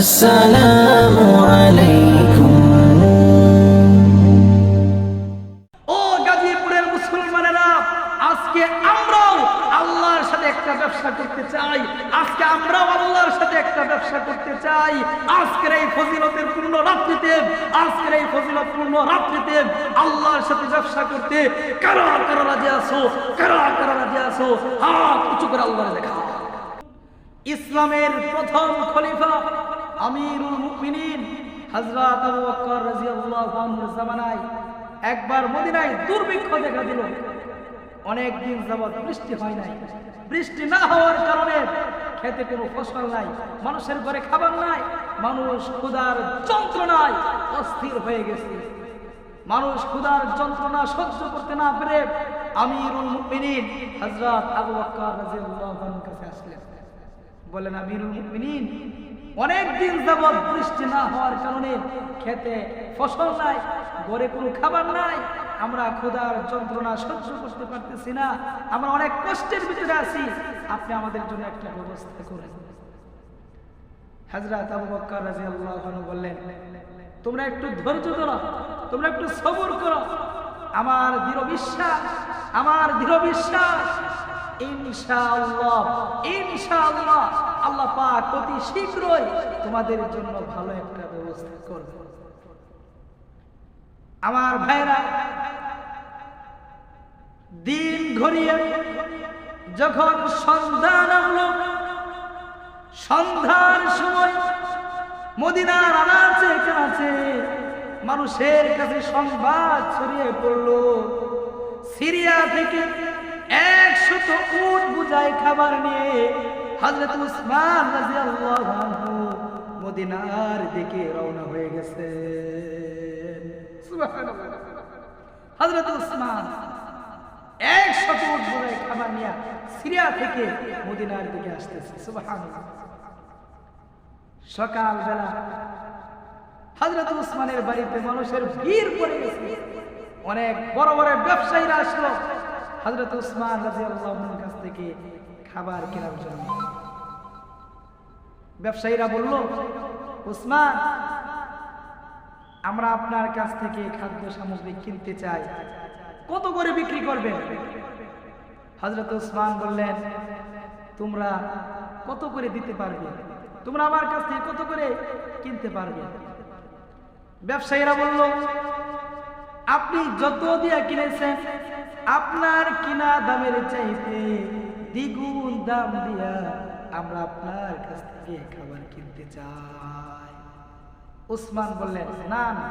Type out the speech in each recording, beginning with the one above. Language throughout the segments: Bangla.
আসসালামু আলাইকুম ও গাজীপুরের মুসলমানেরা, আজকে আল্লাহর সাথে একটা ব্যবসা করতে চাই। আজকে আমরাও আল্লাহর সাথে একটা ব্যবসা করতে চাই। আজকের এই ফজিলতের পূর্ণ রাত্রিতে, আজকের এই ফজিলতপূর্ণ রাত্রিতে আল্লাহর সাথে ব্যবসা করতে কারা কারা রাজি আসো কারা কারা রাজি উঁচু ইসলামের প্রথম খলিফা আমিরুল মুমিনিন হযরত আবু বকর রাদিয়াল্লাহু আনহুর জামানায় একবার মদিনায় দুর্ভিক্ষ দেখা দিল। অনেক দিন যাবৎ বৃষ্টি হয় নাই। বৃষ্টি না হওয়ার কারণে খেতে কোনো ফসল নাই, মানুষের ঘরে খাবার নাই, মানুষ ক্ষুধার যন্ত্রণায় অস্থির হয়ে গেছে। মানুষ ক্ষুধার যন্ত্রণা সহ্য করতে না পেরে আমিরুল মুমিনিন হযরত আবু বকর রাদিয়াল্লাহু আনহুর কাছে আসলেন। বলেন আমিরুল মুমিনিন অনেক দিন যাবৎ বৃষ্টি না হওয়ার কারণে খেতে ফসল নাই, ঘরে কোনো খাবার নাই, আমরা ক্ষুধার যন্ত্রণা সহ্য করতে পারতেছি না, আমরা অনেক কষ্টের ভিতরে আছি, আপনি আমাদের জন্য একটা ব্যবস্থা করেন। হাজরাত আবু বকর রাদিয়াল্লাহু আনহু বললেন, তোমরা একটু ধৈর্য ধরো, তোমরা একটু সবর করো। আমার দৃঢ় বিশ্বাস, আমার দৃঢ় বিশ্বাস, ইনশাআল্লাহ ইনশাআল্লাহ আল্লাহ পাক অতি শীঘ্রই তোমাদের জন্য ভালো একটা ব্যবস্থা করবে। আমার ভাইরা, দিন ঘড়িয়ে যখন সন্ধ্যা নামলো সন্ধ্যার সময় মদিনার আনাচে কাছে মানুষের কাছে সংবাদ ছড়িয়ে পড়ল, সিরিয়া থেকে একশত উট বুঝায় খাবার নিয়ে। হজরত উসমান রাদিয়াল্লাহু আনহু মদিনার দিকে রওনা হয়ে গেছে। হজরত উসমান একশত উট বুঝায় খাবার নিয়ে সিরিয়া থেকে মদিনার দিকে আসতেছে। সুবহানাল্লাহ। সকালবেলা হজরত উসমানের বাড়িতে মানুষের ভিড় পড়ে গেছে। অনেক বড় বড় ব্যবসায়ীরা আসলো। হজরত উসমান রাজিয়াল্লাহর কাছ থেকে খাবার কেনার জন্য। ব্যবসায়ীরা বলল উসমান আমরা আপনার কাছ থেকে খাদ্য সামগ্রী কিনতে চাই। কত করে বিক্রি করবেন? হজরত উসমান বললেন, তোমরা কত করে দিতে পারবে? তোমরা আমার কাছ থেকে কত করে কিনতে পারবে? ব্যবসায়ীরা বলল, আপনি যত দিয়া কিনেছেন, আপনার কিনা দামের চাইতে দ্বিগুণ দাম দিয়া আমরা আপনার কাছ থেকে খাবার কিনতে চাই। উসমান বললেন, না না,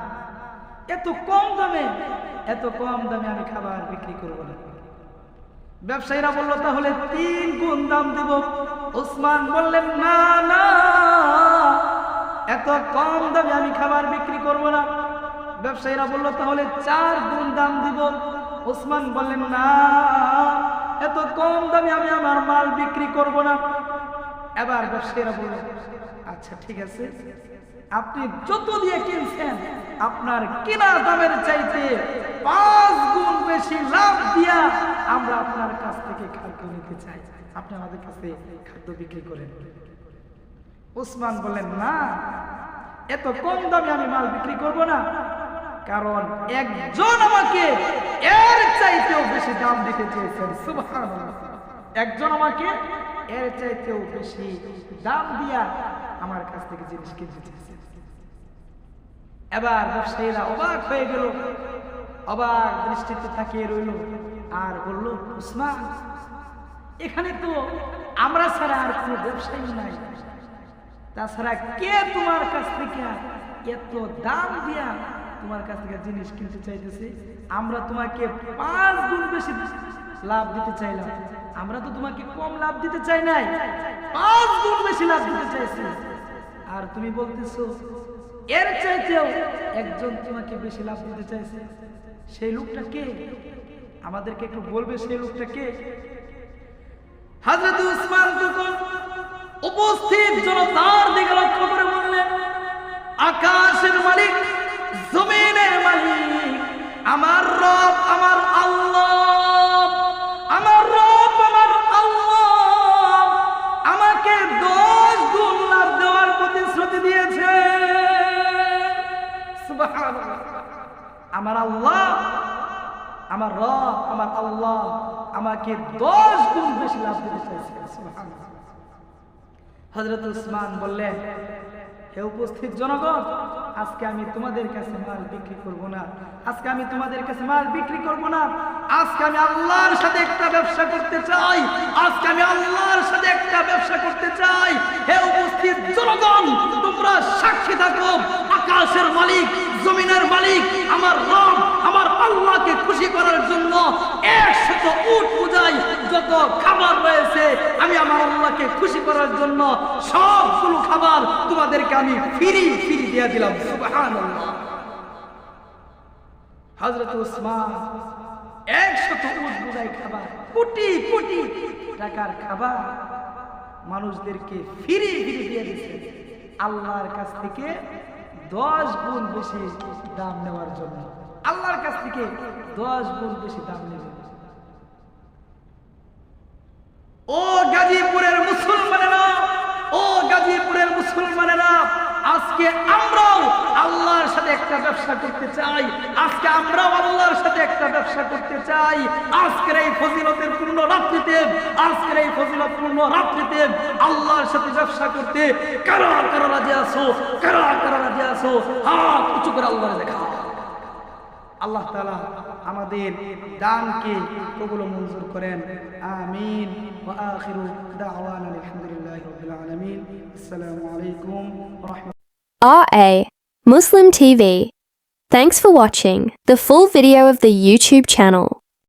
এত কম দামে, এত কম দামে আমি খাবার বিক্রি করব না। ব্যবসায়ীরা বলল, তাহলে তিন গুণ দাম দেব। উসমান বললেন, না না, এত কম দামে আমি খাবার বিক্রি করব না। ব্যবসায়ীরা বলল, তাহলে চার গুণ দাম দিব। ওসমান বললেন, না, এত কম দামে আমি আমার মাল বিক্রি করব না। এবার ব্যবসায়ীরা বলল আচ্ছা ঠিক আছে। আপনি যত দিয়ে কিনছেন, আপনার কেনা দামের চাইতে পাঁচ গুণ বেশি লাভ দিয়া আমরা আপনার কাছ থেকে খাদ্য নিতে চাই। আপনি আমাদের কাছে খাদ্য বিক্রি করেন। উসমান বলেন না, এত কম দামে আমি মাল বিক্রি করব না। কারণ একজন আমাকে এর চাইতেও বেশি দাম দিতে চেয়েছেন। সুবহানাল্লাহ। একজন আমাকে, এর চাইতেও বেশি দাম দিয়া আমার কাছ থেকে জিনিস কিনতে চেয়েছেন এবার ব্যবসায়ীরা অবাক হয়ে গেল। অবাক দৃষ্টিতে তাকিয়ে রইল আর বলল, উসমান, এখানে তো আমরা ছাড়া আর কোনো ব্যবসায়ী নাই। তাছাড়া কে তোমার কাছ থেকে এত দাম দিয়া তোমার কাছ থেকে জিনিস কিনতে চাইতেছে? আমরা তোমাকে পাঁচ গুণ বেশি লাভ দিতে চাইলাম আমরা তো তোমাকে কম লাভ দিতে চাই নাই, পাঁচ গুণ বেশি লাভ দিতে চাইছি। আর তুমি বলতেছো, এর চাইতেও একজন তোমাকে বেশি লাভ দিতে চাইছে। সেই লোকটা কে? আমাদেরকে একটু বলবে সেই লোকটা কে? হাজরত উসমান তখন উপস্থিত, জনতার দিকে লক্ষ্য করে বললেন, আকাশের মালিক আমার আল্লাহ, আমার রব, আমার আল্লাহ আমাকে দশ গুণ বেশি লাভ দিতে চাইছে। হজরত উসমান বললেন, হে উপস্থিত জনগণ, আজকে আমি তোমাদের কাছে মাল বিক্রি করব না, আজকে আমি তোমাদের কাছে মাল বিক্রি করব না, আজকে আমি আল্লাহর সাথে একটা ব্যবসা করতে চাই, আজকে আমি আল্লাহর সাথে একটা ব্যবসা করতে চাই। হে উপস্থিত জনগণ, তোমরা সাক্ষী থাকো, আকাশের মালিক জমিনের মালিক, আমার রব, আমার আল্লাহকে খুশি করার জন্য একশত উট পূজাই যত খাবার রয়েছে, আমি আমার আল্লাহকে খুশি করার জন্য সবগুলো খাবার তোমাদেরকে আমি ফিরি ফিরি দিয়ে দিলাম। হযরত উসমান একশত উট পূজাই খাবার, কোটি কোটি টাকার খাবার মানুষদেরকে ফিরি ফিরি দিয়ে দিচ্ছে আল্লাহর কাছ থেকে দশ গুণ বেশি দাম নেওয়ার জন্য। আল্লাহর কাছ থেকে দশ গুণ বেশি দাম নেবে। ও গাজীপুরের মুসলমানেরা ও গাজীপুরের মুসলমানেরা আজকে আমরাও আল্লাহর সাথে একটা ব্যবসা করতে চাই। আজকে আমরাও আল্লাহর সাথে একটা ব্যবসা করতে চাই। আজকের এই ফজিলতের পূর্ণ রাত্রিতে, আজকের এই ফজিলত পূর্ণ রাত্রিতে আল্লাহর সাথে ব্যবসা করতে কারা কারা রাজি আসো কারা কারা রাজি আসো হাত উঁচু করে আল্লাহর দেখা আল্লাহ তালা আমাদের দানকে কবুল মঞ্জুর করেন। আমিন। ওয়া আখিরু দাওয়ানা আলহামদুলিল্লাহি রাব্বিল আলামিন। আসসালামু আলাইকুম ওয়া RA Muslim TV. Thanks for watching the full video of the YouTube channel.